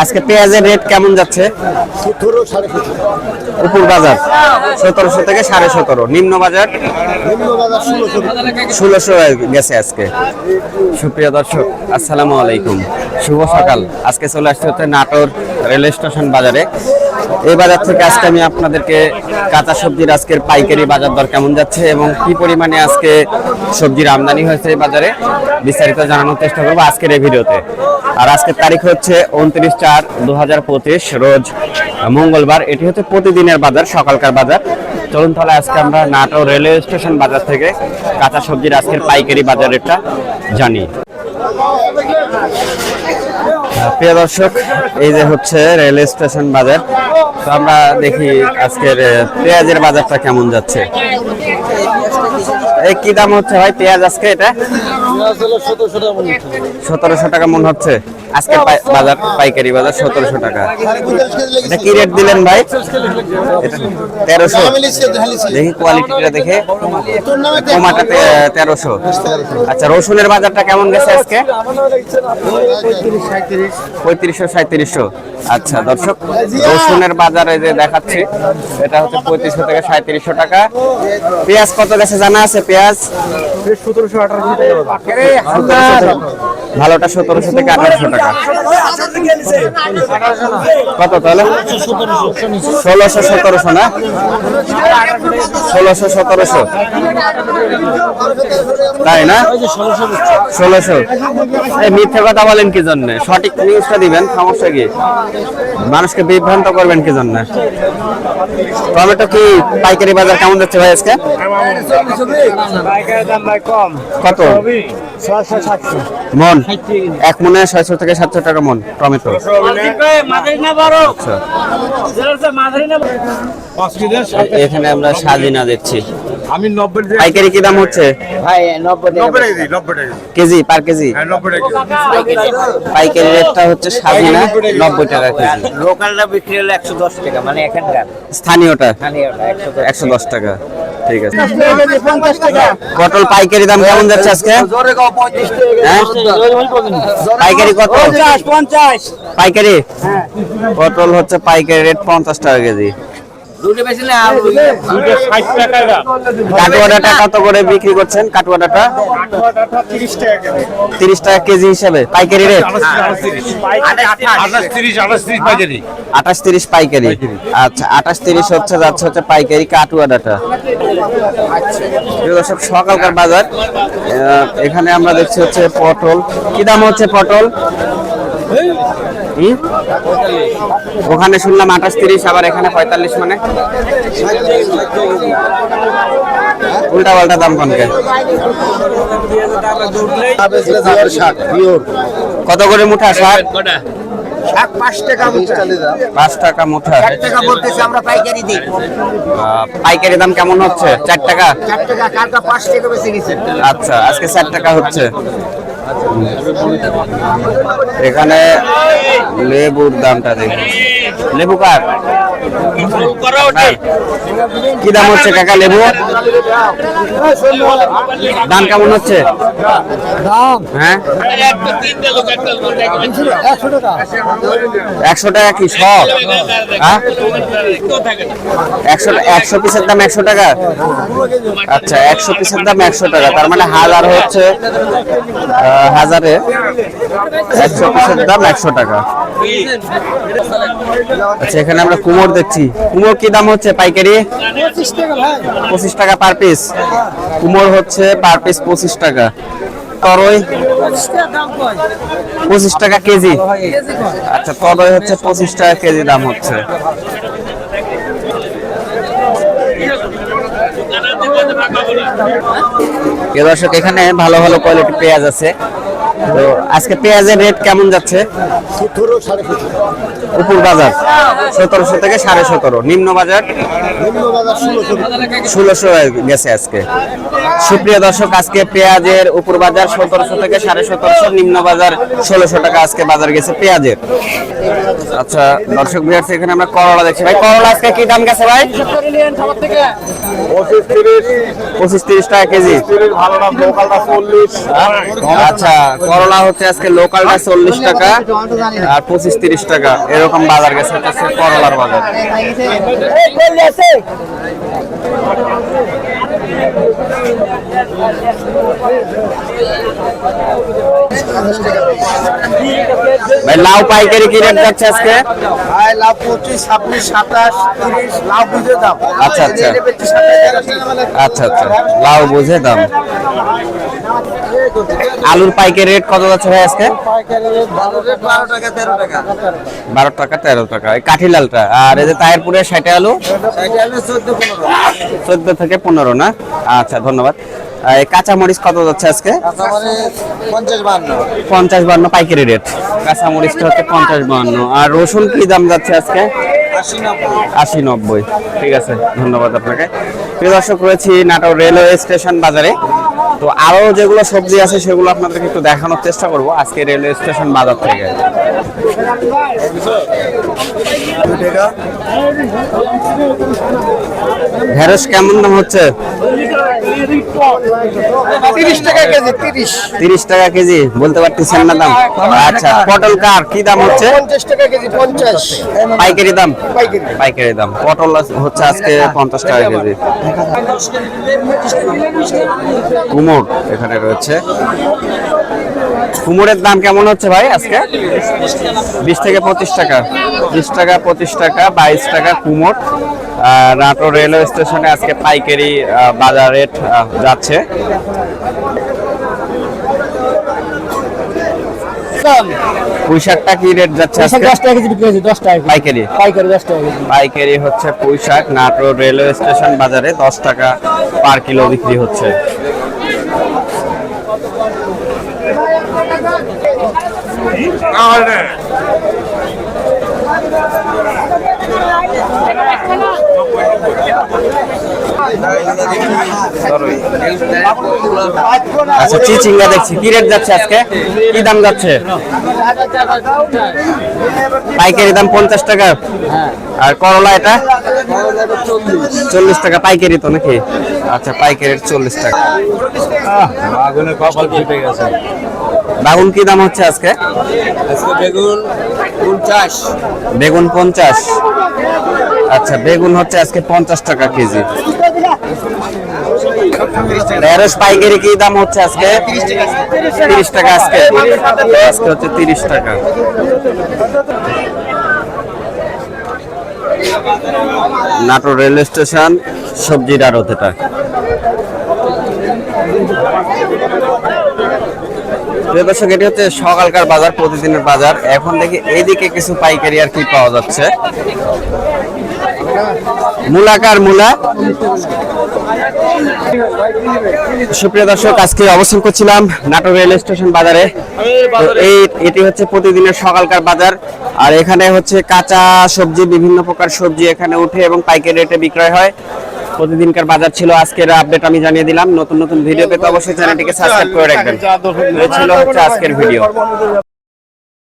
আজকে পেঁয়াজের রেট কেমন যাচ্ছে? উপর বাজার সতেরোশো থেকে সাড়ে সতেরো, নিম্ন বাজার ষোলোশো ষোলোশো গেছে আজকে। সুপ্রিয় দর্শক, আসসালামু আলাইকুম। শুভ সকাল। আজকে চলে আসতে হচ্ছে নাটোর রেল স্টেশন বাজারে। এই বাজার থেকে আজকে আমি আপনাদেরকে কাঁচা সবজির আজকের পাইকারি বাজার দর কেমন যাচ্ছে এবং কি পরিমাণে আজকে সবজির আমদানি হয়েছে এই বাজারে বিস্তারিত জানানোর চেষ্টা করব আজকের এই ভিডিওতে। আর আজকের তারিখ হচ্ছে উনত্রিশ চার দু রোজ মঙ্গলবার। এটি হচ্ছে প্রতিদিনের বাজার, সকালকার বাজার। চলুন তাহলে আজকে আমরা নাটোর রেলওয়ে স্টেশন বাজার থেকে কাঁচা সবজির আজকের পাইকারি বাজার রেটটা জানি। প্রিয় দর্শক এই যে হচ্ছে রেল স্টেশন বাজার তো আমরা দেখি আজকের পেঁয়াজের বাজারটা কেমন যাচ্ছে। এই কি দাম হচ্ছে ভাই পেঁয়াজ আজকে এটা? সতেরোশো টাকা মন হচ্ছে। আজকে পাই- বাজার পাইকারি বাজার সতেরোশো টাকা। এটা কি রেট দিলেন ভাই? তেরোশো। দেখি কোয়ালিটিটা দেখে। টমাটো তেরোশো। আচ্ছা রসুনের বাজারটা কেমন গেছে আজকে? পঁয়ত্রিশশো সাঁত্রিশশো। আচ্ছা দর্শক রসুনের বাজারে যে দেখাচ্ছি এটা হচ্ছে পঁয়ত্রিশশো থেকে সাঁত্রিশশো টাকা। পেঁয়াজ কত গেছে জানা আছে? পেঁয়াজ? সতেরোশো আঠারোশো টাকা। ভালোটা সতেরোশো থেকে আঠারোশো টাকা। কত তাহলে? ষোলোশো সতেরোশো না? ষোলোশো সতেরোশো। তাই না? ষোলোশো। মিথ্যে কথা বলেন কি জন্য? সঠিক নিউজটা দিবেন সমস্যা কি? মানুষকে বিভ্রান্ত করবেন কি জন্য? টমেটো কি পাইকারি বাজার কেমন যাচ্ছে ভাই আজকে? কত? মন? এক মনে ছয়শো থেকে সাতশো টাকা মন টমেটো। আচ্ছা। এখানে আমরা সাজিনা দেখছি। আমি নব্বই পাইকারি কি দাম হচ্ছে? ভাই নব্বই কেজি পার কেজি? হ্যাঁ পাইকারি রেটটা হচ্ছে সাজিনা নব্বই টাকা কেজি। লোকালটা বিক্রি হলো একশো দশ টাকা মানে এখানকার। স্থানীয়টা? স্থানীয়টা একশো দশ টাকা। ঠিক আছে। পটল পাইকারি দাম কেমন যাচ্ছে আজকে? হ্যাঁ? পাইকারি কত? পঞ্চাশ পঞ্চাশ। পাইকারি? পটল হচ্ছে পাইকারি রেট পঞ্চাশ টাকা কেজি। দুটো বেশি না টাকা কত করে বিক্রি করছেন টাকা কেজি। তিরিশ টাকা কেজি হিসেবে। পাইকারি রেট? আঠাশ তিরিশ আঠাশ তিরিশ। বাজারি আঠাশ তিরিশ পাইকারি। আচ্ছা আঠাশ তিরিশ হচ্ছে যাচ্ছে হচ্ছে পাইকারি কাটুয়া ডাটা প্রিয় দর্শক সকালকার বাজার। আহ, এখানে আমরা দেখছি হচ্ছে পটল। কি দাম হচ্ছে পটল? ওখানে শুনলাম আঠাশ তিরিশ আবার এখানে পঁয়তাল্লিশ মানে। উল্টা পাল্টা দাম কনকে কত করে মুঠা শাক? পাইকারি দাম কেমন হচ্ছে? চার টাকা? চার আচ্ছা আজকে ষাট টাকা হচ্ছে। এখানে লেবুর দামটা দেখি লেবু কার? কি দাম হচ্ছে কাকা লেবু? দাম কেমন হচ্ছে? হ্যাঁ? একশো টাকা কি শ? হ্যাঁ? একশো একশো পিসের দাম একশো টাকা? আচ্ছা একশো পিসের দাম একশো টাকা। তার মানে হাজার হচ্ছে হাজারে একশো পিসের দাম একশো টাকা। আচ্ছা এখানে আমরা কুমোর দেখছি। কুমোর কি দাম হচ্ছে পাইকারি? পঁচিশ টাকা পার পিস। কুমোর হচ্ছে পার পিস পঁচিশ টাকা। তরই? পঁচিশ টাকা কেজি। আচ্ছা তরই হচ্ছে পঁচিশ টাকা কেজি দাম হচ্ছে। দর্শক এখানে ভালো ভালো কোয়ালিটি পেঁয়াজ আছে। তো আজকে পেঁয়াজের রেট কেমন যাচ্ছে? উপর বাজার সতেরোশো থেকে সাড়ে সতেরো। নিম্ন বাজার? ষোলোশো। গেছে আজকে। সুপ্রিয় দর্শক আজকে পেঁয়াজের উপর বাজার সতেরোশো থেকে সাড়ে সতেরোশো নিম্ন বাজার ষোলোশো টাকা আজকে বাজার গেছে পেঁয়াজের। আচ্ছা দর্শক বিহার এখানে আমরা করলা দেখছি। ভাই করলা আজকে কি দাম গেছে ভাই? পঁচিশ তিরিশ। টাকা কেজি। আচ্ছা করলা হচ্ছে আজকে লোকালটা চল্লিশ টাকা, আর পঁচিশ তিরিশ টাকা। এরকম বাজার গেছে হচ্ছে করলার বাজার। ভাই লাউ পাইকারি কি রেট যাচ্ছে আজকে? লাভ পঁচিশ ছাব্বিশ সাতাশ তিরিশ লাভ বুঝে দাম। আচ্ছা, আচ্ছা। আচ্ছা আচ্ছা। লাউ বুঝে দাম। আলুর পাইকারি রেট কত যাচ্ছে ভাই আজকে? বারো টাকা তেরো টাকা। এই কাঠি লালটা। আর এই যে তাহেরপুরে ষাটে আলু? চোদ্দ থেকে পনেরো না? আচ্ছা ধন্যবাদ। আর এই কাঁচা মরিচ কত যাচ্ছে আজকে? পঞ্চাশ বান্ন পাইকারি রেট। কাঁচা মরিচটা হচ্ছে পঞ্চাশ বান্ন আর রসুন কি দাম যাচ্ছে আজকে? আশি নব্বই। ঠিক আছে ধন্যবাদ আপনাকে। প্রিয় দর্শক রয়েছি নাটোর রেলওয়ে স্টেশন বাজারে। তো আরও যেগুলো সবজি আছে সেগুলো আপনাদেরকে একটু দেখানোর চেষ্টা করব আজকে রেলওয়ে স্টেশন বাজার থেকে। ঢেঁড়স কেমন দাম হচ্ছে? তিরিশ টাকা কেজি বলতে পারতেছেন না দাম। আচ্ছা পটল কার? কি দাম হচ্ছে? পঞ্চাশ টাকা কেজি পঞ্চাশ। পাইকারি দাম? পাইকারি। পাইকারি দাম। পটল হচ্ছে আজকে পঞ্চাশ টাকা কেজি। কুমোর এখানে রয়েছে। কুমোরের দাম কেমন হচ্ছে ভাই আজকে? বিশ থেকে পঁচিশ টাকা। বিশ টাকা পঁচিশ টাকা বাইশ টাকা কুমোর। নাটোর রেলওয়ে স্টেশনে আজকে পাইকারি বাজার রেট যাচ্ছে। কি রেট যাচ্ছে আজকে? টাকা কেজি বিক্রি হয়েছে দশ টাকা পাইকারি। পাইকারি টাকা পাইকারি হচ্ছে পুঁই শাক নাটোর রেলওয়ে স্টেশন বাজারে দশ টাকা পার কিলো বিক্রি হচ্ছে। আচ্ছা চিচিঙ্গা দেখছি। কি রেট যাচ্ছে আজকে? কি দাম যাচ্ছে? পাইকারি দাম পঞ্চাশ টাকা। আর করলা এটা? চল্লিশ টাকা। পাইকারি তো নাকি? আচ্ছা পাইকারি চল্লিশ টাকা। বাগুন কি দাম হচ্ছে আজকে? বেগুন পঞ্চাশ বেগুন পঞ্চাশ। আচ্ছা বেগুন হচ্ছে আজকে পঞ্চাশ টাকা কেজি। ঢেঁড়স পাইকারি কি দাম হচ্ছে আজকে? তিরিশ টাকা আজকে। আজকে। হচ্ছে তিরিশ টাকা। নাটোর রেলওয়ে স্টেশন সবজির আড়ত এটা। দর্শক এটি হচ্ছে সকালকার বাজার প্রতিদিনের বাজার। এখন দেখি এইদিকে কিছু পাইকারি আর কি পাওয়া যাচ্ছে। মূলাকার মূলা। সুপ্রিয় দর্শক, আজকে অবস্থান করছিলাম নাটোর রেল স্টেশন বাজারে। এই এটি হচ্ছে প্রতিদিনের সকালকার বাজার। আর এখানে হচ্ছে কাঁচা সবজি, বিভিন্ন প্রকার সবজি এখানে উঠে এবং পাইকারি রেটে বিক্রয় হয়। প্রতিদিনকার বাজার ছিল আজকের আপডেট আমি জানিয়ে দিলাম। নতুন নতুন ভিডিও পেতে অবশ্যই চ্যানেলটিকে সাবস্ক্রাইব করে রাখবেন। ছিল হচ্ছে আজকের ভিডিও।